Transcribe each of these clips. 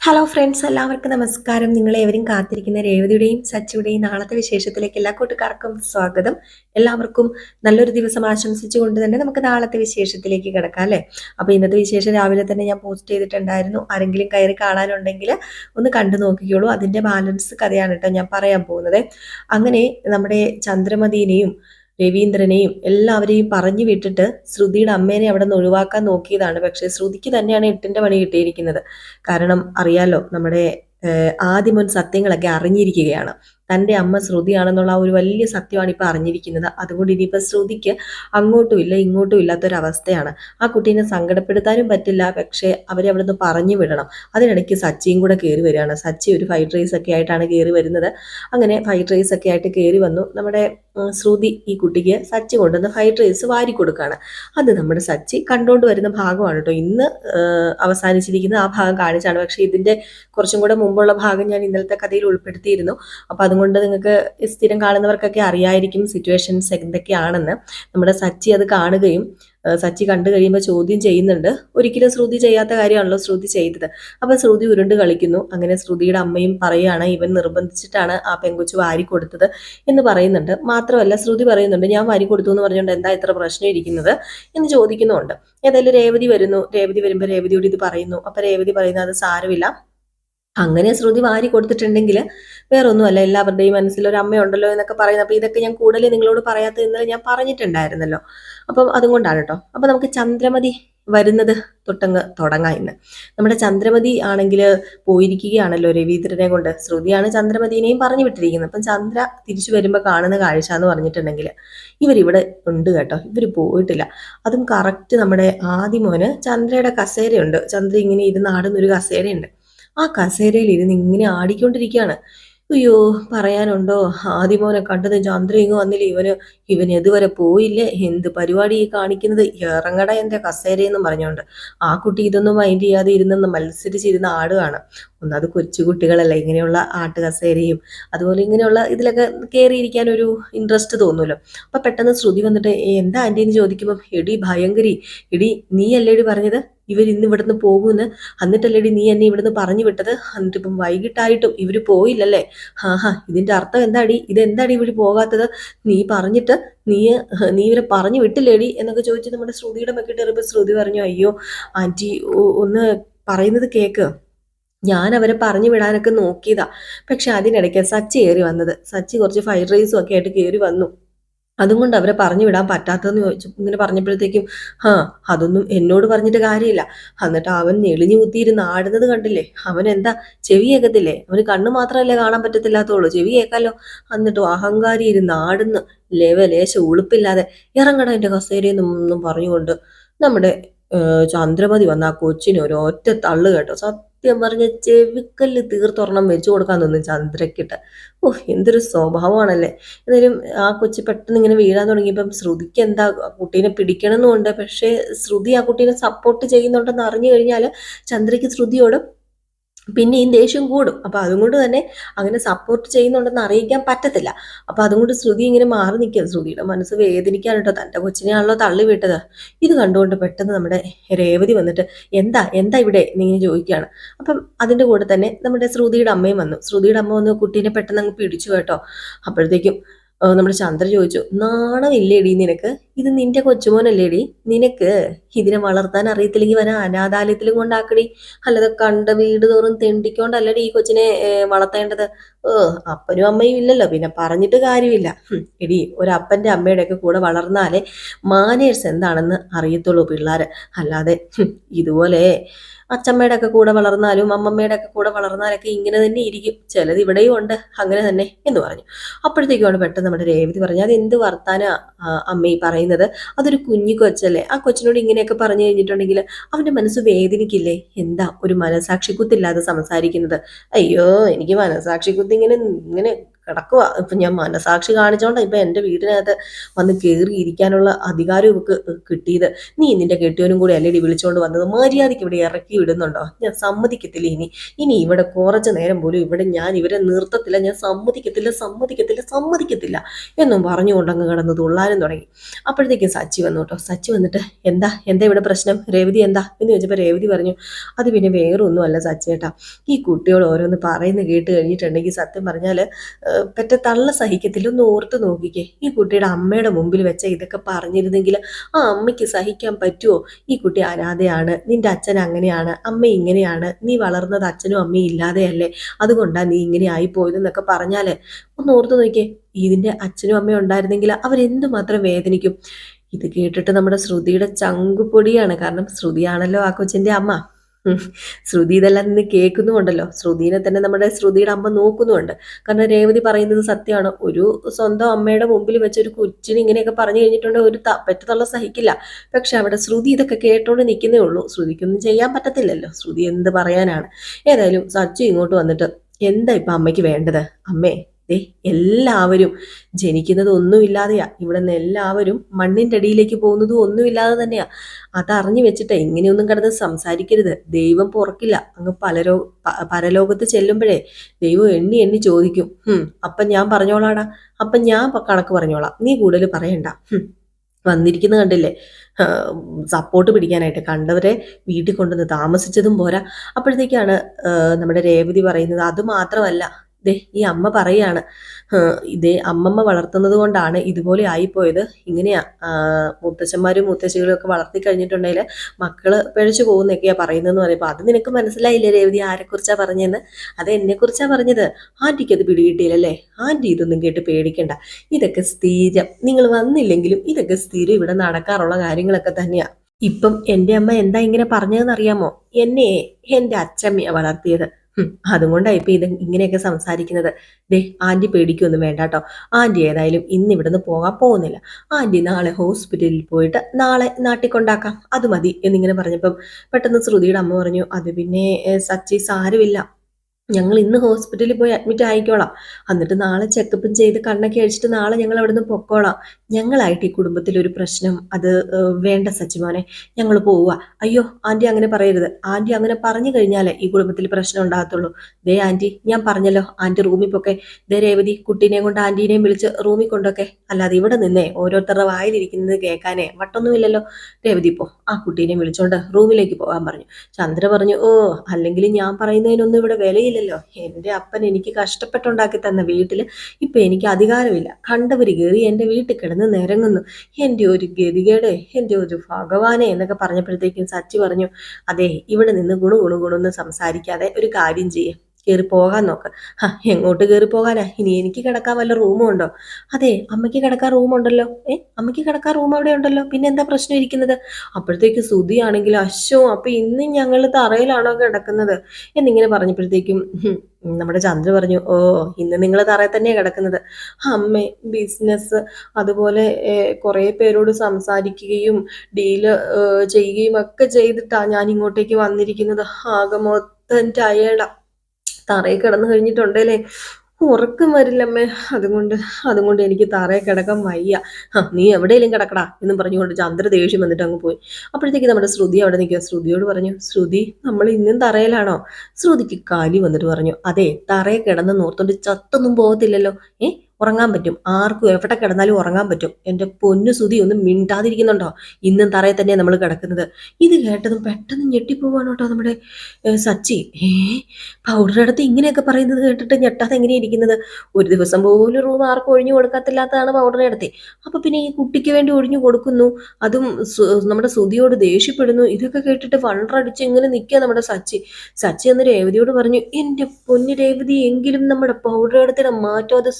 Hello friends എല്ലാവർക്കും നമസ്കാരം. നിങ്ങളേവരും കാത്തിരിക്കുന്ന രേവതിയുടെയും സച്ചിയുടെയും നാളത്തെ വിശേഷത്തിലേക്ക് എല്ലാ കൂട്ടുകാർക്കും സ്വാഗതം. എല്ലാവർക്കും നല്ലൊരു ദിവസം ആശംസിച്ചുകൊണ്ട് തന്നെ നമുക്ക് നാളത്തെ വിശേഷത്തിലേക്ക് കിടക്കാം അല്ലേ? അപ്പോൾ ഇന്നത്തെ വിശേഷം രാവിലെ തന്നെ ഞാൻ പോസ്റ്റ് ചെയ്തിട്ടുണ്ടായിരുന്നു. ആരെങ്കിലും കയറി കാണാനുണ്ടെങ്കിൽ ഒന്ന് കണ്ടു നോക്കിക്കോളൂ. അതിന്റെ ബാലൻസ് കഥയാണ് കേട്ടോ ഞാൻ പറയാൻ പോകുന്നത്. അങ്ങനെ നമ്മുടെ ചന്ദ്രമതിനെയും രവീന്ദ്രനെയും എല്ലാവരെയും പറഞ്ഞു വിട്ടിട്ട് ശ്രുതിയുടെ അമ്മേനെ അവിടെ നിന്ന് ഒഴിവാക്കാൻ നോക്കിയതാണ്. പക്ഷെ ശ്രുതിക്ക് തന്നെയാണ് എട്ടിന്റെ പണി കിട്ടിയിരിക്കുന്നത്. കാരണം അറിയാലോ നമ്മുടെ ആദ്യമൊൻ സത്യങ്ങളൊക്കെ അറിഞ്ഞിരിക്കുകയാണ്. തന്റെ അമ്മ ശ്രുതിയാണെന്നുള്ള ആ ഒരു വലിയ സത്യമാണ് ഇപ്പോൾ അറിഞ്ഞിരിക്കുന്നത്. അതുകൊണ്ട് ഇനിയിപ്പോൾ ശ്രുതിക്ക് അങ്ങോട്ടും ഇല്ല ഇങ്ങോട്ടും ഇല്ലാത്തൊരവസ്ഥയാണ്. ആ കുട്ടീനെ സങ്കടപ്പെടുത്താനും പറ്റില്ല പക്ഷേ അവരെ അവിടെ നിന്ന് പറഞ്ഞു വിടണം. അതിനിടയ്ക്ക് സച്ചിയും കൂടെ കയറി വരികയാണ്. സച്ചി ഒരു ഫൈറ്റ് റൈസ് ഒക്കെ ആയിട്ടാണ് കയറി വരുന്നത്. അങ്ങനെ ഫൈറ്റ് റൈസ് ഒക്കെ ആയിട്ട് കയറി വന്നു. നമ്മുടെ ശ്രുതി ഈ കുട്ടിക്ക് സച്ചി കൊണ്ടുവന്ന് ഫൈറ്റ് റൈസ് വാരി കൊടുക്കുകയാണ്. അത് നമ്മുടെ സച്ചി കണ്ടുകൊണ്ട് വരുന്ന ഭാഗമാണ് കേട്ടോ. ഇന്ന് അവസാനിച്ചിരിക്കുന്ന ആ ഭാഗം കാണിച്ചാണ്. പക്ഷേ ഇതിന്റെ കുറച്ചും കൂടെ മുമ്പുള്ള ഭാഗം ഞാൻ ഇന്നലത്തെ കഥയിൽ ഉൾപ്പെടുത്തിയിരുന്നു. അപ്പോൾ അതുകൊണ്ട് നിങ്ങൾക്ക് സ്ഥിരം കാണുന്നവർക്കൊക്കെ അറിയായിരിക്കും സിറ്റുവേഷൻസ് എന്തൊക്കെയാണെന്ന്. നമ്മുടെ സച്ചി അത് കാണുകയും സച്ചി കണ്ടു കഴിയുമ്പോൾ ചോദ്യം ചെയ്യുന്നുണ്ട്. ഒരിക്കലും ശ്രുതി ചെയ്യാത്ത കാര്യമാണല്ലോ ശ്രുതി ചെയ്തത്. അപ്പൊ ശ്രുതി ഉരുണ്ട് കളിക്കുന്നു. അങ്ങനെ ശ്രുതിയുടെ അമ്മയും പറയുകയാണ് ഇവൻ നിർബന്ധിച്ചിട്ടാണ് ആ പെങ്കൊച്ചു വാരി കൊടുത്തത് എന്ന് പറയുന്നുണ്ട്. മാത്രമല്ല ശ്രുതി പറയുന്നുണ്ട് ഞാൻ വാരി കൊടുത്തു എന്ന് പറഞ്ഞുകൊണ്ട് എന്താ ഇത്ര പ്രശ്നം ഇരിക്കുന്നത് എന്ന് ചോദിക്കുന്നുണ്ട് ഏതായാലും രേവതി വരുന്നു. രേവതി വരുമ്പോൾ രേവതിയോട് ഇത് പറയുന്നു. അപ്പൊ രേവതി പറയുന്നത് അത് സാരമില്ല. അങ്ങനെ ശ്രുതി വാരി കൊടുത്തിട്ടുണ്ടെങ്കിൽ വേറൊന്നുമല്ല എല്ലാവരുടെയും മനസ്സിൽ ഒരു അമ്മയുണ്ടല്ലോ എന്നൊക്കെ പറയുന്നത്. അപ്പോൾ ഇതൊക്കെ ഞാൻ കൂടുതൽ നിങ്ങളോട് പറയാത്ത ഇന്നലെ ഞാൻ പറഞ്ഞിട്ടുണ്ടായിരുന്നല്ലോ. അപ്പം അതുകൊണ്ടാണ് കേട്ടോ. അപ്പോൾ നമുക്ക് ചന്ദ്രമതി വരുന്നത് തൊട്ടങ്ങ് തുടങ്ങാം ഇന്ന്. നമ്മുടെ ചന്ദ്രമതി ആണെങ്കിൽ പോയിരിക്കുകയാണല്ലോ രവീന്ദ്രനെ കൊണ്ട്. ശ്രുതിയാണ് ചന്ദ്രമതിനെയും പറഞ്ഞു വിട്ടിരിക്കുന്നത്. അപ്പം ചന്ദ്ര തിരിച്ചു വരുമ്പോൾ കാണുന്ന കാഴ്ച എന്ന് പറഞ്ഞിട്ടുണ്ടെങ്കിൽ ഇവരിവിടെ ഉണ്ട് കേട്ടോ. ഇവർ പോയിട്ടില്ല. അതും കറക്റ്റ് നമ്മുടെ ആദ്യമോന് ചന്ദ്രയുടെ കസേരയുണ്ട്. ചന്ദ്ര ഇങ്ങനെ ഇരുന്ന് ആടുന്നൊരു കസേരയുണ്ട്. ആ കസേരയിൽ ഇരുന്ന് ഇങ്ങനെ ആടിക്കൊണ്ടിരിക്കുകയാണ്. അയ്യോ പറയാനുണ്ടോ? ആദ്യമോനെ കണ്ടത് ചന്ദ്ര ഇങ്ങ് വന്നില്ല? ഇവന് ഇവൻ ഇതുവരെ പോയില്ലേ? എന്ത് പരിപാടി കാണിക്കുന്നത്? ഇറങ്ങട എന്റെ കസേരയെന്നും പറഞ്ഞുകൊണ്ട്. ആ കുട്ടി ഇതൊന്നും മൈൻഡ് ചെയ്യാതെ ഇരുന്നെന്ന് മത്സരിച്ചിരുന്ന ആടുകയാണ് ഒന്നത് കൊച്ചു കുട്ടികളല്ല ഇങ്ങനെയുള്ള ആട്ട് കസേരയും അതുപോലെ ഇങ്ങനെയുള്ള ഇതിലൊക്കെ കയറിയിരിക്കാൻ ഒരു ഇൻട്രസ്റ്റ് തോന്നുമല്ലോ. അപ്പൊ പെട്ടെന്ന് ശ്രുതി വന്നിട്ട് എന്താ ആന്റി എന്ന് ചോദിക്കുമ്പോൾ എടി ഭയങ്കരി എടി നീ അല്ലേടി പറഞ്ഞത്? ഇവർ ഇന്ന് ഇവിടുന്ന് പോകുമെന്ന് എന്നിട്ടല്ലേടി നീ എന്നെ ഇവിടുന്ന് പറഞ്ഞു വിട്ടത്? എന്നിട്ടിപ്പം വൈകിട്ടായിട്ടും ഇവർ പോയില്ലല്ലേ? ഹാ ഹാ ഇതിന്റെ അർത്ഥം എന്താടി? ഇതെന്താടി ഇവർ പോകാത്തത്? നീ പറഞ്ഞിട്ട് നീ നീ ഇവരെ പറഞ്ഞു വിട്ടില്ലേടി? എന്നൊക്കെ ചോദിച്ച് നമ്മുടെ ശ്രുതിയുടെ മെക്കിട്ട് കയറിയപ്പോൾ ശ്രുതി പറഞ്ഞു അയ്യോ ആന്റി ഒന്ന് പറയുന്നത് കേക്ക്. ഞാൻ അവരെ പറഞ്ഞു വിടാനൊക്കെ നോക്കിയതാ. പക്ഷെ അതിനിടയ്ക്ക് സച്ചി കയറി വന്നത്. സച്ചി കുറച്ച് ഫ്രൈഡ് റൈസും ഒക്കെ ആയിട്ട് കയറി വന്നു. അതുകൊണ്ട് അവരെ പറഞ്ഞു വിടാൻ പറ്റാത്തതെന്ന് ചോദിച്ചു. ഇങ്ങനെ പറഞ്ഞപ്പോഴത്തേക്കും ഹാ അതൊന്നും എന്നോട് പറഞ്ഞിട്ട് കാര്യമില്ല. എന്നിട്ട് അവൻ ഞെളിഞ്ഞു കുത്തിയിരുന്ന് ആടുന്നത് കണ്ടില്ലേ? അവൻ എന്താ ചെവി കേൾക്കത്തില്ലേ? അവന് കണ്ണ് മാത്രമല്ലേ കാണാൻ പറ്റത്തില്ലാത്തുള്ളൂ ചെവി കേൾക്കാലോ? എന്നിട്ടും അഹങ്കാരി ഇരുന്ന് ആടുന്ന് ലേശ ഉളുപ്പില്ലാതെ ഇറങ്ങട എന്റെ കസേരയെന്നൊന്നും പറഞ്ഞുകൊണ്ട് നമ്മുടെ ചന്ദ്രമതി വന്ന ആ കൊച്ചിന് ഒരു ഒറ്റ തള്ളു കേട്ടോ. സത്യം പറഞ്ഞ ചെവിക്കല്ല് തീർത്തൊരെണ്ണം വെച്ചു കൊടുക്കാൻ തോന്നുന്നു ചന്ദ്രക്കിട്ട് ഓ എന്തൊരു സ്വഭാവമാണല്ലേ. എന്തായാലും ആ കൊച്ചി പെട്ടെന്ന് ഇങ്ങനെ വീഴാൻ തുടങ്ങിയപ്പം ശ്രുതിക്ക് എന്താ കുട്ടീനെ പിടിക്കണമെന്നുണ്ട് പക്ഷേ ശ്രുതി ആ കുട്ടീനെ സപ്പോർട്ട് ചെയ്യുന്നുണ്ടെന്ന് അറിഞ്ഞു കഴിഞ്ഞാൽ ചന്ദ്രയ്ക്ക് ശ്രുതിയോട് പിന്നെയും ദേഷ്യം കൂടും. അപ്പോൾ അതുകൊണ്ട് തന്നെ അങ്ങനെ സപ്പോർട്ട് ചെയ്യുന്നുണ്ടെന്ന് അറിയിക്കാൻ പറ്റത്തില്ല. അപ്പോൾ അതുകൊണ്ട് ശ്രുതി ഇങ്ങനെ മാറി നിൽക്കുക. ശ്രുതിയുടെ മനസ്സ് വേദനിക്കാൻ കേട്ടോ. തന്റെ കൊച്ചിനെയാണല്ലോ തള്ളി വിട്ടത്. ഇത് കണ്ടുകൊണ്ട് പെട്ടെന്ന് നമ്മുടെ രേവതി വന്നിട്ട് എന്താ എന്താ ഇവിടെ? എന്നിങ്ങനെ ചോദിക്കുകയാണ്. അപ്പം അതിന്റെ കൂടെ തന്നെ നമ്മുടെ ശ്രുതിയുടെ അമ്മയും വന്നു. ശ്രുതിയുടെ അമ്മ വന്ന്. കുട്ടീനെ പെട്ടെന്ന് അങ്ങ് പിടിച്ചു കേട്ടോ. അപ്പോഴത്തേക്കും നമ്മുടെ ചന്ദ്ര ചോദിച്ചു നാണമില്ലേടി നിനക്ക്? ഇത് നിന്റെ കൊച്ചുമോനല്ലേടി? നിനക്ക് ഇതിനെ വളർത്താൻ അറിയത്തില്ലെങ്കിൽ വന അനാഥാലയത്തിലും കൊണ്ടാക്കടി. അല്ലാതെ കണ്ട വീട് തോറും തെണ്ടിക്കൊണ്ടല്ലടി ഈ കൊച്ചിനെ വളർത്തേണ്ടത്. ഏ അപ്പനും അമ്മയും ഇല്ലല്ലോ. പിന്നെ പറഞ്ഞിട്ട് കാര്യമില്ല. എടി ഒരു അപ്പന്റെ അമ്മയുടെ ഒക്കെ കൂടെ വളർന്നാലേ മാനേഴ്സ് എന്താണെന്ന് അറിയത്തുള്ളൂ പിള്ളേർ അല്ലാതെ ഇതുപോലെ അച്ചമ്മയുടെ ഒക്കെ കൂടെ വളർന്നാലും അമ്മമ്മയുടെ ഒക്കെ കൂടെ വളർന്നാലൊക്കെ ഇങ്ങനെ തന്നെ ഇരിക്കും. ചിലത് ഇവിടെയും ഉണ്ട്. അങ്ങനെ തന്നെ എന്ന് പറഞ്ഞു. അപ്പോഴത്തേക്കുമാണ് പെട്ടെന്ന് നമ്മുടെ രേവതി പറഞ്ഞു അത് എന്ത് വർത്താന അമ്മ ഈ പറയുന്നത്? അതൊരു കുഞ്ഞു കൊച്ചല്ലേ. ആ കൊച്ചിനോട് ഇങ്ങനെയൊക്കെ പറഞ്ഞു കഴിഞ്ഞിട്ടുണ്ടെങ്കിൽ അവന്റെ മനസ്സ് വേദനിക്കില്ലേ? എന്താ ഒരു മനസാക്ഷി കുത്തില്ലാതെ സംസാരിക്കുന്നത്? അയ്യോ എനിക്ക് മനസാക്ഷി കുത്തി ഇങ്ങനെ ഇങ്ങനെ കിടക്കുക ഇപ്പം ഞാൻ മനസാക്ഷി കാണിച്ചോണ്ട ഇപ്പം എന്റെ വീടിനകത്ത് വന്ന് കയറി ഇരിക്കാനുള്ള അധികാരം ഇവക്ക് കിട്ടിയത്. നീ നിന്റെ കെട്ടിയവനും കൂടി അല്ലേടി വിളിച്ചുകൊണ്ട് വന്നത്? മര്യാദയ്ക്ക് ഇവിടെ ഇറക്കി വിടുന്നുണ്ടോ? ഞാൻ സമ്മതിക്കത്തില്ല ഇനി. ഇനി ഇവിടെ കുറച്ച് നേരം പോലും ഇവിടെ ഞാൻ ഇവരെ നിർത്തത്തില്ല. ഞാൻ സമ്മതിക്കത്തില്ല സമ്മതിക്കത്തില്ല സമ്മതിക്കത്തില്ല എന്നും പറഞ്ഞുകൊണ്ടങ്ങ് കിടന്ന് തുള്ളാനും തുടങ്ങി. അപ്പോഴത്തേക്കും സച്ചി വന്നു കേട്ടോ. സച്ചി വന്നിട്ട് എന്താ? എന്താ ഇവിടെ പ്രശ്നം? രേവതി എന്താ? എന്ന് ചോദിച്ചപ്പോൾ രേവതി പറഞ്ഞു അത് പിന്നെ വേറെ ഒന്നുമല്ല സച്ചേട്ടാ. ഈ കുട്ടികൾ ഓരോന്ന് പറയുന്നു കേട്ട് കഴിഞ്ഞിട്ടുണ്ടെങ്കിൽ സത്യം പറഞ്ഞാൽ പെറ്റ തള്ള സഹിക്കത്തില്ല. ഒന്ന് ഓർത്ത് നോക്കിക്കേ. ഈ കുട്ടിയുടെ അമ്മയുടെ മുമ്പിൽ വെച്ച ഇതൊക്കെ പറഞ്ഞിരുന്നെങ്കിൽ ആ അമ്മയ്ക്ക് സഹിക്കാൻ പറ്റുമോ ഈ കുട്ടി അനാഥയാണ്. നിന്റെ അച്ഛൻ അങ്ങനെയാണ്. അമ്മ ഇങ്ങനെയാണ്. നീ വളർന്നത് അച്ഛനും അമ്മയും ഇല്ലാതെയല്ലേ? അതുകൊണ്ടാണ് നീ ഇങ്ങനെ ആയിപ്പോയതെന്നൊക്കെ പറഞ്ഞാൽ ഒന്ന് ഓർത്ത് നോക്കിയേ ഇതിന്റെ അച്ഛനും അമ്മയും ഉണ്ടായിരുന്നെങ്കിൽ അവരെന്തുമാത്രം വേദനിക്കും? ഇത് കേട്ടിട്ട് നമ്മുടെ ശ്രുതിയുടെ ചങ്കുപൊടിയാണ്. കാരണം ശ്രുതിയാണല്ലോ ആ കൊച്ചിന്റെ അമ്മ. ശ്രുതി ഇതെല്ലാം നിന്ന് കേൾക്കുന്നുമുണ്ടല്ലോ. ശ്രുതിനെ തന്നെ നമ്മുടെ ശ്രുതിയുടെ അമ്മ നോക്കുന്നുണ്ട് കാരണം രേവതി പറയുന്നത് സത്യമാണ്. ഒരു സ്വന്തം അമ്മയുടെ മുമ്പിൽ വെച്ച് ഒരു കൊച്ചിന് ഇങ്ങനെയൊക്കെ പറഞ്ഞു കഴിഞ്ഞിട്ടുണ്ടെങ്കിൽ ഒരു പറ്റത്തുള്ള സഹിക്കില്ല. പക്ഷെ അവിടെ ശ്രുതി ഇതൊക്കെ കേട്ടോണ്ട് നിൽക്കുന്നേ ഉള്ളൂ. ശ്രുതിക്കൊന്നും ചെയ്യാൻ പറ്റത്തില്ലല്ലോ. ശ്രുതി എന്ത് പറയാനാണ്. ഏതായാലും സച്ചു ഇങ്ങോട്ട് വന്നിട്ട് എന്താ ഇപ്പൊ അമ്മയ്ക്ക് വേണ്ടത്? അമ്മേ ദേ എല്ലാവരും ജനിക്കുന്നത് ഒന്നുമില്ലാതെയാ. ഇവിടെ നിന്ന് എല്ലാവരും മണ്ണിന്റെ അടിയിലേക്ക് പോകുന്നതും ഒന്നുമില്ലാതെ തന്നെയാ. അതറിഞ്ഞു വെച്ചിട്ട് ഇങ്ങനെയൊന്നും കിടന്ന് സംസാരിക്കരുത്. ദൈവം പുറക്കില്ല. അങ്ങ് പലരോ പരലോകത്ത് ചെല്ലുമ്പോഴേ ദൈവം എണ്ണി എണ്ണി ചോദിക്കും. അപ്പം ഞാൻ പറഞ്ഞോളാടാ. അപ്പം ഞാൻ കണക്ക് പറഞ്ഞോളാം. നീ കൂടുതൽ പറയണ്ട. വന്നിരിക്കുന്ന കണ്ടില്ലേ? സപ്പോർട്ട് പിടിക്കാനായിട്ട് കണ്ടവരെ വീട്ടിൽ കൊണ്ടുവന്ന് താമസിച്ചതും പോരാ. അപ്പോഴത്തേക്കാണ് നമ്മുടെ രേവതി പറയുന്നത്. അത് മാത്രമല്ല ദേ ഈ അമ്മ പറയാണ് "ഹ്, ഇതേ അമ്മമ്മ വളർത്തുന്നത് കൊണ്ടാണ് ഇതുപോലെ ആയിപ്പോയത്. ഇങ്ങനെയാ മുത്തച്ഛന്മാരും മുത്തശ്ശികളും ഒക്കെ വളർത്തി കഴിഞ്ഞിട്ടുണ്ടെങ്കിൽ മക്കൾ പിഴച്ചു പോകുന്നൊക്കെയാ പറയുന്നതെന്ന് പറയുമ്പോൾ അത് നിനക്ക് മനസ്സിലായില്ലേ രേവതി ആരെക്കുറിച്ചാ പറഞ്ഞതെന്ന് അത് എന്നെക്കുറിച്ചാ പറഞ്ഞത്? ആന്റിക്ക് അത് പിടികിട്ടിയില്ലല്ലേ? ആന്റി ഇതൊന്നും കേട്ട് പേടിക്കണ്ട. ഇതൊക്കെ സ്ഥിരം നിങ്ങൾ വന്നില്ലെങ്കിലും ഇതൊക്കെ സ്ഥിരം ഇവിടെ നടക്കാറുള്ള കാര്യങ്ങളൊക്കെ തന്നെയാ. ഇപ്പം എന്റെ അമ്മ എന്താ ഇങ്ങനെ പറഞ്ഞതെന്ന് അറിയാമോ എന്നെ എന്റെ അച്ഛമ്മയാണ് വളർത്തിയത്. ഹും, അതുകൊണ്ടാ ഇപ്പൊ ഇത് ഇങ്ങനെയൊക്കെ സംസാരിക്കുന്നത്. ദേ ആന്റി പേടിക്കൊന്നും വേണ്ട കേട്ടോ ആന്റി ഏതായാലും ഇന്ന് ഇവിടുന്ന് പോകാൻ പോകുന്നില്ല. ആന്റി നാളെ ഹോസ്പിറ്റലിൽ പോയിട്ട് നാളെ നാട്ടിൽ കൊണ്ടാക്കാം അത് മതി എന്നിങ്ങനെ പറഞ്ഞപ്പം പെട്ടെന്ന് ശ്രുതിയുടെ അമ്മ പറഞ്ഞു അത് പിന്നെ സച്ചി സാരമില്ല ഞങ്ങൾ ഇന്ന് ഹോസ്പിറ്റലിൽ പോയി അഡ്മിറ്റ് ആയിക്കോളാം. എന്നിട്ട് നാളെ ചെക്കപ്പും ചെയ്ത് കണ്ണൊക്കെ അഴിച്ചിട്ട് നാളെ ഞങ്ങൾ അവിടുന്ന് പൊക്കോളാം. ഞങ്ങളായിട്ട് ഈ കുടുംബത്തിൽ ഒരു പ്രശ്നം അത് വേണ്ട സച്ചിമോനെ. ഞങ്ങൾ പോവുക. അയ്യോ ആന്റി അങ്ങനെ പറയരുത്. ആന്റി അങ്ങനെ പറഞ്ഞു കഴിഞ്ഞാലേ ഈ കുടുംബത്തിൽ പ്രശ്നം ഉണ്ടാകത്തുള്ളൂ. ദേ ആന്റി ഞാൻ പറഞ്ഞല്ലോ ആന്റി റൂമിൽ പൊക്കെ. ദേ രേവതി കുട്ടീനെയും കൊണ്ട് ആന്റീനെയും വിളിച്ച് റൂമിൽ കൊണ്ടൊക്കെ. അല്ലാതെ ഇവിടെ നിന്നേ ഓരോരുത്തരുടെ വായിലിരിക്കുന്നത് കേൾക്കാനേ വട്ടൊന്നുമില്ലല്ലോ. രേവതി പോ. ആ കുട്ടീനെ വിളിച്ചോണ്ട് റൂമിലേക്ക് പോകാൻ പറഞ്ഞു. ചന്ദ്ര പറഞ്ഞു ഓ അല്ലെങ്കിൽ ഞാൻ പറയുന്നതിനൊന്നും ഇവിടെ വിലയില്ലല്ലോ എന്റെ അപ്പൻ എനിക്ക് കഷ്ടപ്പെട്ടുണ്ടാക്കി തന്ന വീട്ടിൽ ഇപ്പൊ എനിക്ക് അധികാരമില്ല. കണ്ടവർ കയറി എന്റെ വീട്ടിൽ കിടന്ന് നിരങ്ങുന്നു. എന്റെ ഒരു ഗതികേട് എന്റെ ഒരു ഭഗവാനെ എന്നൊക്കെ പറഞ്ഞപ്പോഴത്തേക്കും സച്ചി പറഞ്ഞു അതെ ഇവിടെ നിന്ന് ഗുണു ഗുണു ഗുണമെന്ന് സംസാരിക്കാതെ ഒരു കാര്യം ചെയ്യേ. കയറി പോകാൻ നോക്ക്. ഹ എങ്ങോട്ട് കയറി പോകാനാ ഇനി എനിക്ക് കിടക്കാൻ വല്ല റൂമും ഉണ്ടോ? അതെ അമ്മയ്ക്ക് കിടക്കാൻ റൂമുണ്ടല്ലോ ഏ അമ്മയ്ക്ക് കിടക്കാൻ റൂം അവിടെ ഉണ്ടല്ലോ. പിന്നെ എന്താ പ്രശ്നം ഇരിക്കുന്നത്? അപ്പോഴത്തേക്ക് സുതിയാണെങ്കിൽ അശോ അപ്പൊ ഇന്ന് ഞങ്ങൾ തറയിലാണോ കിടക്കുന്നത്? എന്നിങ്ങനെ പറഞ്ഞപ്പോഴത്തേക്കും നമ്മുടെ ചന്ദ്ര പറഞ്ഞു ഓ ഇന്ന് നിങ്ങൾ തറയിൽ തന്നെയാണ് കിടക്കുന്നത്. അമ്മേ ബിസിനസ് അതുപോലെ കുറേ പേരോട് സംസാരിക്കുകയും ഡീൽ ചെയ്യുകയും ഒക്കെ ചെയ്തിട്ടാ ഞാൻ ഇങ്ങോട്ടേക്ക് വന്നിരിക്കുന്നത്. ആകെ മൊത്തം തറയിൽ കിടന്നു കഴിഞ്ഞിട്ടുണ്ടല്ലേ? ഉറക്കം വരില്ലമ്മേ. അതുകൊണ്ട് അതുകൊണ്ട് എനിക്ക് തറയിൽ കിടക്കാൻ വയ്യ. നീ എവിടെയെങ്കിലും കിടക്കടാ എന്നും പറഞ്ഞുകൊണ്ട് ചന്ദ്ര ദേഷ്യം വന്നിട്ട് അങ്ങ് പോയി. അപ്പോഴത്തേക്ക് നമ്മുടെ ശ്രുതി അവിടെ നിൽക്കുക. ശ്രുതിയോട് പറഞ്ഞു ശ്രുതി നമ്മൾ ഇന്നും തറയിലാണോ? ശ്രുതിക്ക് കാലി വന്നിട്ട് പറഞ്ഞു അതെ തറയിൽ കിടന്ന് നോർത്തോണ്ട് ചത്തൊന്നും പോകത്തില്ലല്ലോ. ഏ ഉറങ്ങാൻ പറ്റും. ആർക്കും എവിടെ കിടന്നാലും ഉറങ്ങാൻ പറ്റും. എന്റെ പൊന്നു സുതി ഒന്നും മിണ്ടാതിരിക്കുന്നുണ്ടോ? ഇന്നും തറയിൽ തന്നെ നമ്മൾ കിടക്കുന്നത്. ഇത് കേട്ടതും പെട്ടെന്ന് ഞെട്ടിപ്പോവാണ് കേട്ടോ നമ്മുടെ സച്ചി. ഏ പൗഡർ അടുത്ത് ഇങ്ങനെയൊക്കെ പറയുന്നത് കേട്ടിട്ട് ഞെട്ടാതെ എങ്ങനെയാണ് ഇരിക്കുന്നത്? ഒരു ദിവസം പോലും റൂം ആർക്കും ഒഴിഞ്ഞു കൊടുക്കത്തില്ലാത്തതാണ് പൗഡർ അടുത്ത്. അപ്പൊ പിന്നെ ഈ കുട്ടിക്ക് വേണ്ടി ഒഴിഞ്ഞു കൊടുക്കുന്നു. അതും നമ്മുടെ സുതിയോട് ദേഷ്യപ്പെടുന്നു. ഇതൊക്കെ കേട്ടിട്ട് വണ്ടറടിച്ച് ഇങ്ങനെ നിൽക്കുക നമ്മുടെ സച്ചി. സച്ചി എന്ന് രേവതിയോട് പറഞ്ഞു എന്റെ പൊന്നു രേവതി എങ്കിലും നമ്മുടെ പൗഡർ എടുത്തിടെ മാറ്റം അത്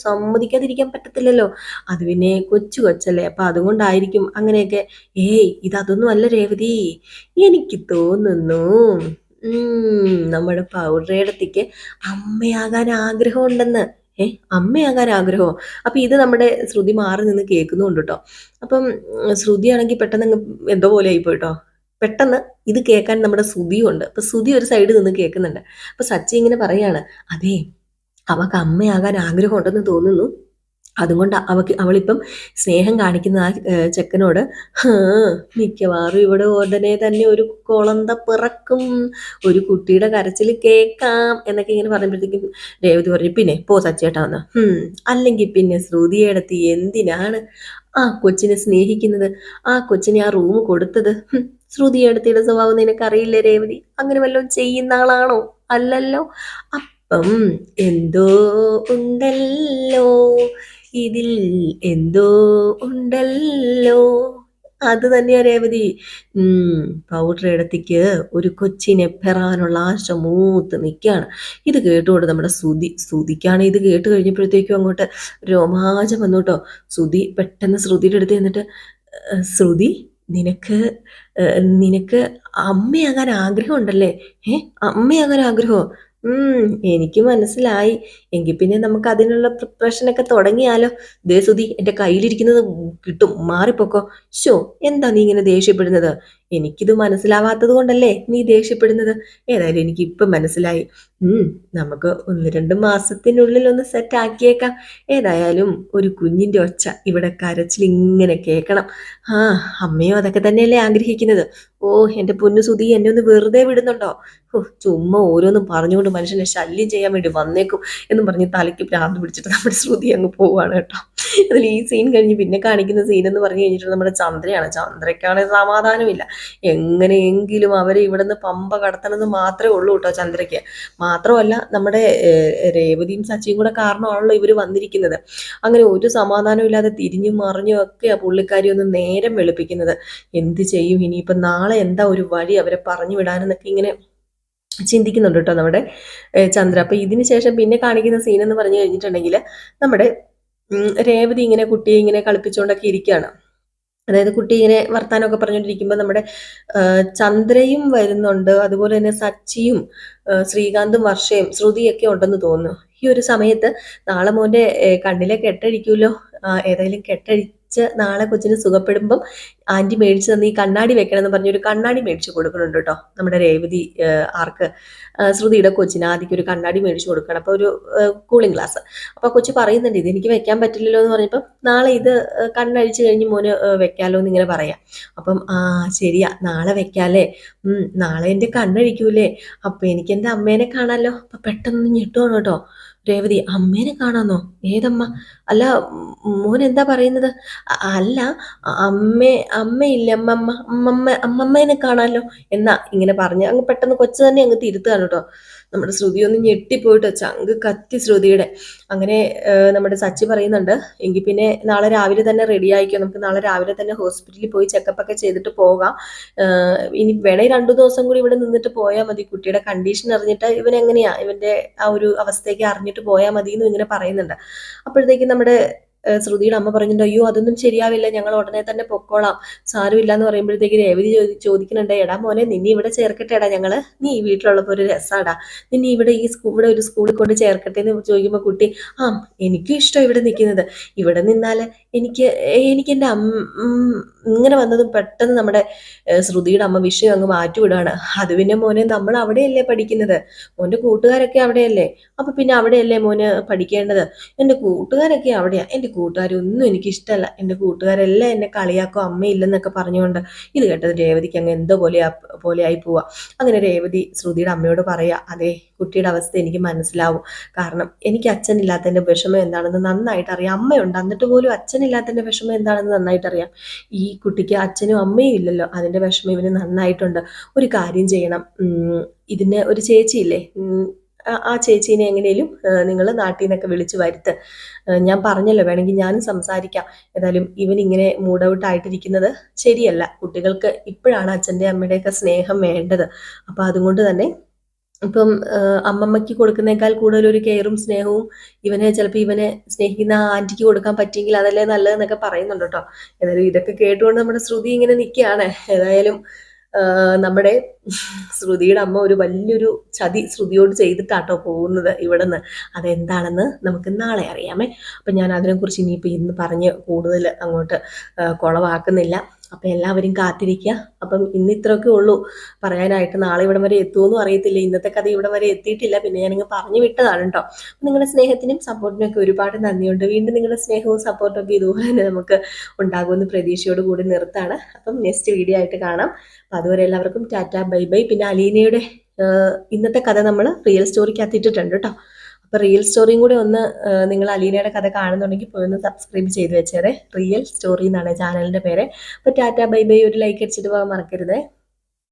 സമ്മതിക്കാതിരിക്കാൻ പറ്റത്തില്ലല്ലോ. അത് പിന്നെ കൊച്ചു കൊച്ചല്ലേ അപ്പൊ അതുകൊണ്ടായിരിക്കും അങ്ങനെയൊക്കെ ഏയ് ഇതൊന്നും അല്ല രേവതി. എനിക്ക് തോന്നുന്നു നമ്മുടെ പൗഡറേടത്തേക്ക് അമ്മയാകാൻ ആഗ്രഹമുണ്ടെന്ന്. ഏ അമ്മയാകാൻ ആഗ്രഹമോ അപ്പൊ ഇത് നമ്മുടെ ശ്രുതി മാറി നിന്ന് കേൾക്കുന്നുണ്ട് കേട്ടോ അപ്പം ശ്രുതിയാണെങ്കിൽ പെട്ടെന്ന് അങ്ങ് എന്തോ പോലെ ആയിപ്പോയി കേട്ടോ പെട്ടെന്ന് ഇത് കേൾക്കാൻ നമ്മുടെ ശ്രുതിയുണ്ട്. അപ്പൊ ശ്രുതി ഒരു സൈഡിൽ നിന്ന് കേൾക്കുന്നുണ്ട്. അപ്പൊ സച്ചി ഇങ്ങനെ പറയാണ് അതെ അവൾക്ക് അമ്മയാകാൻ ആഗ്രഹമുണ്ടെന്ന് തോന്നുന്നു. അതുകൊണ്ട് അവക്ക് അവളിപ്പം സ്നേഹം കാണിക്കുന്ന ആ ചെക്കനോട് "ഹാ, മിക്കവാറും ഇവിടെ ഉടനെ തന്നെ ഒരു കുളന്ത പിറക്കും. ഒരു കുട്ടിയുടെ കരച്ചിൽ കേൾക്കാം. എന്നൊക്കെ ഇങ്ങനെ പറയുമ്പോഴത്തേക്കും രേവതി പറഞ്ഞു പിന്നെ പോ സച്ചേട്ടാ വന്ന. അല്ലെങ്കിൽ പിന്നെ ശ്രുതിയെടുത്ത് എന്തിനാണ് ആ കൊച്ചിനെ സ്നേഹിക്കുന്നത്? ആ കൊച്ചിനെ ആ റൂം കൊടുത്തത്? ശ്രുതിയെടുത്തിയുടെ സ്വഭാവം നിനക്കറിയില്ലേ രേവതി? അങ്ങനെ വല്ലതും ചെയ്യുന്ന ആളാണോ? അല്ലല്ലോ. അപ്പം എന്തോ ഉണ്ടല്ലോ? ഇതിൽ എന്തോ ഉണ്ടല്ലോ? അത് തന്നെയാ രേവതി. പൗഡർ ഇടത്തേക്ക് ഒരു കൊച്ചിനെ പെറാനുള്ള ആശ മൂത്ത് നിൽക്കുകയാണ് ഇത് കേട്ടുകൊണ്ട് നമ്മുടെ സുതി സുതിക്കാണ് ഇത് കേട്ട് കഴിഞ്ഞപ്പോഴത്തേക്കും അങ്ങോട്ട് രോമാഞ്ചം വന്നു കേട്ടോ. സുതി പെട്ടെന്ന് ശ്രുതിയുടെ അടുത്ത് എന്നിട്ട് ശ്രുതി നിനക്ക് നിനക്ക് അമ്മയാകാൻ ആഗ്രഹമുണ്ടല്ലേ? ഏ അമ്മയാകാൻ ആഗ്രഹമോ? ഉം എനിക്ക് മനസ്സിലായി. എങ്കിൽ പിന്നെ നമുക്ക് അതിനുള്ള പ്രിപ്പറേഷനൊക്കെ തുടങ്ങിയാലോ? ദേ സുധി എന്റെ കയ്യിലിരിക്കുന്നത് കിട്ടും. മാറിപ്പോക്കോ. ഷോ എന്താ നീ ഇങ്ങനെ ദേഷ്യപ്പെടുന്നത്? എനിക്കിത് മനസ്സിലാവാത്തത് കൊണ്ടല്ലേ നീ ദേഷ്യപ്പെടുന്നത്? ഏതായാലും എനിക്ക് ഇപ്പം മനസ്സിലായി. ഉം നമുക്ക് ഒന്ന് രണ്ട് മാസത്തിനുള്ളിൽ ഒന്ന് സെറ്റ് ആക്കിയേക്കാം. ഏതായാലും ഒരു കുഞ്ഞിന്റെ ഒച്ച ഇവിടെ കരച്ചിൽ ഇങ്ങനെ കേൾക്കണം. ആ അമ്മയോ അതൊക്കെ തന്നെയല്ലേ ആഗ്രഹിക്കുന്നത്. ഓ എന്റെ പൊന്നു സുധി എന്നെ ഒന്ന് വെറുതെ വിടുന്നുണ്ടോ? ഓ ചുമ്മാ ഓരോന്നും പറഞ്ഞുകൊണ്ട് മനുഷ്യനെ ശല്യം ചെയ്യാൻ വേണ്ടി വന്നേക്കും എന്നും പറഞ്ഞ് തലയ്ക്ക് പ്രാന്ത് പിടിച്ചിട്ട് നമ്മുടെ ശ്രുതി അങ്ങ് പോവാണ് കേട്ടോ. അതിൽ ഈ സീൻ കഴിഞ്ഞ് പിന്നെ കാണിക്കുന്ന സീൻ എന്ന് പറഞ്ഞു കഴിഞ്ഞിട്ട് നമ്മുടെ ചന്ദ്രയാണ്. ചന്ദ്രയ്ക്കാണെങ്കിൽ സമാധാനമില്ല. എങ്ങനെയെങ്കിലും അവരെ ഇവിടെ നിന്ന് പമ്പ കടത്തണമെന്ന് മാത്രമേ ഉള്ളൂ കേട്ടോ ചന്ദ്രയ്ക്ക്. മാത്രമല്ല നമ്മുടെ രേവതിയും സച്ചിയും കൂടെ കാരണമാണല്ലോ ഇവർ വന്നിരിക്കുന്നത്. അങ്ങനെ ഒരു സമാധാനവും ഇല്ലാതെ തിരിഞ്ഞും മറിഞ്ഞും ഒക്കെ ആ പുള്ളിക്കാരി ഒന്ന് നേരം വെളുപ്പിക്കുന്നത്. എന്ത് ചെയ്യും? ഇനിയിപ്പം നാളെ എന്താ ഒരു വഴി അവരെ പറഞ്ഞു വിടാനെന്നൊക്കെ ഇങ്ങനെ ചിന്തിക്കുന്നുണ്ട് കേട്ടോ നമ്മുടെ ചന്ദ്ര. അപ്പൊ ഇതിന് ശേഷം പിന്നെ കാണിക്കുന്ന സീൻ എന്ന് പറഞ്ഞു കഴിഞ്ഞിട്ടുണ്ടെങ്കിൽ നമ്മുടെ രേവതി ഇങ്ങനെ കുട്ടിയെ ഇങ്ങനെ കളിപ്പിച്ചുകൊണ്ടൊക്കെ ഇരിക്കുകയാണ്. അതായത് കുട്ടി ഇങ്ങനെ വർത്താനമൊക്കെ പറഞ്ഞുകൊണ്ടിരിക്കുമ്പോൾ നമ്മുടെ ചന്ദ്രയും വരുന്നുണ്ട്. അതുപോലെ തന്നെ സച്ചിയും ശ്രീകാന്തും വർഷയും ശ്രുതിയൊക്കെ ഉണ്ടെന്ന് തോന്നുന്നു. ഈ ഒരു സമയത്ത് നാളെ മോന്റെ കണ്ണിലെ കെട്ടഴിക്കുമല്ലോ ഏതായാലും ഏതായാലും കെട്ടഴിച്ച് നാളെ കൊച്ചിന് സുഖപ്പെടുമ്പം ആന്റി മേടിച്ച് തന്നെ ഈ കണ്ണാടി വെക്കണം എന്ന് പറഞ്ഞൊരു കണ്ണാടി മേടിച്ചു കൊടുക്കുന്നുണ്ട് കേട്ടോ. നമ്മുടെ രേവതി ആർക്ക് ശ്രുതിയുടെ കൊച്ചിന് ആദ്യം ഒരു കണ്ണാടി മേടിച്ചു കൊടുക്കണം. അപ്പോൾ ഒരു കൂളിംഗ് ഗ്ലാസ് അപ്പോൾ കൊച്ചു പറയുന്നുണ്ട് ഇത് എനിക്ക് വെക്കാൻ പറ്റില്ലല്ലോ എന്ന് പറഞ്ഞപ്പം നാളെ ഇത് കണ്ണഴിച്ചു കഴിഞ്ഞ് മോന് വെക്കാലോ എന്ന് ഇങ്ങനെ പറയാം. അപ്പം ആ ശരിയാ നാളെ വെക്കാല്ലേ? ഉം നാളെ എന്റെ കണ്ണഴിക്കൂലേ. അപ്പൊ എനിക്ക് എന്റെ അമ്മേനെ കാണാലോ. അപ്പൊ പെട്ടെന്ന് ഞെട്ടുവാണ് കേട്ടോ. രേവതി അമ്മേനെ കാണാന്നോ? ഏതമ്മ? അല്ല മോൻ എന്താ പറയുന്നത്? അല്ല അമ്മേ അമ്മയില്ല അമ്മമ്മ? അമ്മമ്മ അമ്മമ്മേനെ കാണാലോ എന്നാ ഇങ്ങനെ പറഞ്ഞ് അങ്ങ് പെട്ടെന്ന് കൊച്ചു തന്നെ അങ്ങ് തിരുത്തുകയാണ് കേട്ടോ. നമ്മുടെ ശ്രുതി ഒന്ന് ഞെട്ടിപ്പോയിട്ട് ചങ്ക് കത്തി ശ്രുതിയുടെ. അങ്ങനെ നമ്മുടെ സച്ചി പറയുന്നുണ്ട് എങ്കിൽ പിന്നെ നാളെ രാവിലെ തന്നെ റെഡി ആയിക്കോ? നമുക്ക് നാളെ രാവിലെ തന്നെ ഹോസ്പിറ്റലിൽ പോയി ചെക്കപ്പ് ഒക്കെ ചെയ്തിട്ട് പോകാം. ഇനി വേണേ രണ്ടു ദിവസം കൂടി ഇവിടെ നിന്നിട്ട് പോയാൽ മതി. കുട്ടിയുടെ കണ്ടീഷൻ അറിഞ്ഞിട്ട് ഇവൻ എങ്ങനെയാ? ഇവന്റെ ആ ഒരു അവസ്ഥയ്ക്ക് അറിഞ്ഞിട്ട് പോയാൽ മതി എന്ന് ഇങ്ങനെ പറയുന്നുണ്ട്. അപ്പോഴത്തേക്കും നമ്മുടെ ശ്രുതിയുടെ അമ്മ പറഞ്ഞിട്ടുണ്ട് അയ്യോ അതൊന്നും ശരിയാവില്ല ഞങ്ങൾ ഉടനെ തന്നെ പൊക്കോളാം. സാരമില്ല എന്ന് പറയുമ്പോഴത്തേക്ക് രേവതി ചോദി ചോദിക്കുന്നുണ്ട് എടാ മോനെ നിന്നെ ഇവിടെ ചേർക്കട്ടെ എടാ ഞങ്ങൾ? നീ ഈ വീട്ടിലുള്ളപ്പോൾ ഒരു രസാടാ. നിന്നെ ഇവിടെ ഈ സ്കൂൾ ഇവിടെ ഒരു സ്കൂളിൽ കൊണ്ട് ചേർക്കട്ടെ എന്ന് ചോദിക്കുമ്പോൾ കുട്ടി ആ എനിക്കും ഇഷ്ടം ഇവിടെ നിൽക്കുന്നത്. ഇവിടെ നിന്നാൽ എനിക്ക് എനിക്ക് എന്റെ അമ്മ ഇങ്ങനെ വന്നതും പെട്ടെന്ന് നമ്മുടെ ശ്രുതിയുടെ അമ്മ വിഷയം അങ്ങ് മാറ്റിവിടുകയാണ് അത് പിന്നെ മോനെ നമ്മൾ അവിടെയല്ലേ പഠിക്കുന്നത്? മോന്റെ കൂട്ടുകാരൊക്കെ അവിടെയല്ലേ? അപ്പൊ പിന്നെ അവിടെയല്ലേ മോന് പഠിക്കേണ്ടത്? എന്റെ കൂട്ടുകാരൊക്കെ അവിടെയാ. എന്റെ കൂട്ടുകാരൊന്നും എനിക്ക് ഇഷ്ടമല്ല എന്റെ കൂട്ടുകാരെല്ലാം എന്നെ കളിയാക്കും അമ്മയില്ലെന്നൊക്കെ പറഞ്ഞുകൊണ്ട് ഇത് കേട്ടത് രേവതിക്ക് അങ്ങ് എന്തോ പോലെ പോലെ ആയി പോവാ. അങ്ങനെ രേവതി ശ്രുതിയുടെ അമ്മയോട് പറയാ അതെ കുട്ടിയുടെ അവസ്ഥ എനിക്ക് മനസ്സിലാവും. കാരണം എനിക്ക് അച്ഛനില്ലാത്തതിന്റെ വിഷമം എന്താണെന്ന് നന്നായിട്ട് അറിയാം അമ്മയുണ്ട് എന്നിട്ട് പോലും അച്ഛനില്ലാത്തതിന്റെ വിഷമം എന്താണെന്ന് നന്നായിട്ട് അറിയാം ഈ കുട്ടിക്ക് അച്ഛനും അമ്മയും ഇല്ലല്ലോ അതിന്റെ വിഷമം ഇവന് നന്നായിട്ടുണ്ട്. ഒരു കാര്യം ചെയ്യണം. ഇതിന് ഒരു ചേച്ചിയില്ലേ? ആ- ചേച്ചീനെ എങ്ങനെയും നിങ്ങൾ നാട്ടിൽ നിന്നൊക്കെ വിളിച്ചു വരുത്ത്. ഞാൻ പറഞ്ഞല്ലോ വേണമെങ്കിൽ ഞാനും സംസാരിക്കാം. ഏതായാലും ഇവൻ ഇങ്ങനെ മൂഡ് ഔട്ട് ആയിട്ടിരിക്കുന്നത് ശരിയല്ല. കുട്ടികൾക്ക് ഇപ്പോഴാണ് അച്ഛന്റെ അമ്മയുടെയൊക്കെ സ്നേഹം വേണ്ടത്. അപ്പം അതുകൊണ്ട് തന്നെ ഇപ്പം അമ്മമ്മയ്ക്ക് കൊടുക്കുന്നേക്കാൾ കൂടുതൽ ഒരു കെയറും സ്നേഹവും ഇവനെ ചിലപ്പോൾ ഇവനെ സ്നേഹിക്കുന്ന ആ ആന്റിക്ക് കൊടുക്കാൻ പറ്റിയെങ്കിൽ അതല്ലേ നല്ലതെന്നൊക്കെ പറയുന്നുണ്ട് കേട്ടോ. ഏതായാലും ഇതൊക്കെ കേട്ടുകൊണ്ട് നമ്മുടെ ശ്രുതി ഇങ്ങനെ നിൽക്കുകയാണ് ഏതായാലും നമ്മുടെ ശ്രുതിയുടെ അമ്മ ഒരു വലിയൊരു ചതി ശ്രുതിയോട് ചെയ്തിട്ടാട്ടോ പോകുന്നത് ഇവിടെ നിന്ന് അതെന്താണെന്ന് നമുക്ക് നാളെ അറിയാമേ. അപ്പം ഞാൻ അതിനെക്കുറിച്ച് ഇനിയിപ്പോൾ ഇന്ന് പറഞ്ഞ് കൂടുതൽ അങ്ങോട്ട് കുളവാക്കുന്നില്ല. അപ്പം എല്ലാവരും കാത്തിരിക്കുക അപ്പം ഇന്ന് ഇത്രയൊക്കെ ഉള്ളൂ. പറയാനായിട്ട് നാളെ ഇവിടം വരെ എത്തുമെന്നും അറിയത്തില്ല. ഇന്നത്തെ കഥ ഇവിടം വരെ എത്തിയിട്ടില്ല. പിന്നെ ഞാനിങ്ങ് പറഞ്ഞു വിട്ടതാണ് കേട്ടോ നിങ്ങളുടെ സ്നേഹത്തിനും സപ്പോർട്ടിനും ഒക്കെ ഒരുപാട് നന്ദിയുണ്ട്. വീണ്ടും നിങ്ങളുടെ സ്നേഹവും സപ്പോർട്ടും ഒക്കെ ഇതുപോലെ തന്നെ നമുക്ക് ഉണ്ടാകുമെന്ന് പ്രതീക്ഷയോട് കൂടി നിർത്താണ്. അപ്പം നെക്സ്റ്റ് വീഡിയോ ആയിട്ട് കാണാം. അപ്പം അതുവരെ എല്ലാവർക്കും ടാറ്റ ബൈ ബൈ. പിന്നെ അലീനയുടെ ഇന്നത്തെ കഥ നമ്മൾ റിയൽ സ്റ്റോറിക്കകത്ത് ഇട്ടിട്ടുണ്ട് കേട്ടോ അപ്പോൾ റിയൽ സ്റ്റോറിയും കൂടി ഒന്ന് നിങ്ങൾ അലീനയുടെ കഥ കാണുന്നുണ്ടെങ്കിൽ പോയി ഒന്ന് സബ്സ്ക്രൈബ് ചെയ്ത് വെച്ചേരെ. റിയൽ സ്റ്റോറി എന്നാണ് ചാനലിന്റെ പേര്. അപ്പോൾ ടാറ്റ ബൈ ബൈ. ഒരു ലൈക്ക് അടിച്ചിട്ട് പോകാൻ മറക്കരുതേ.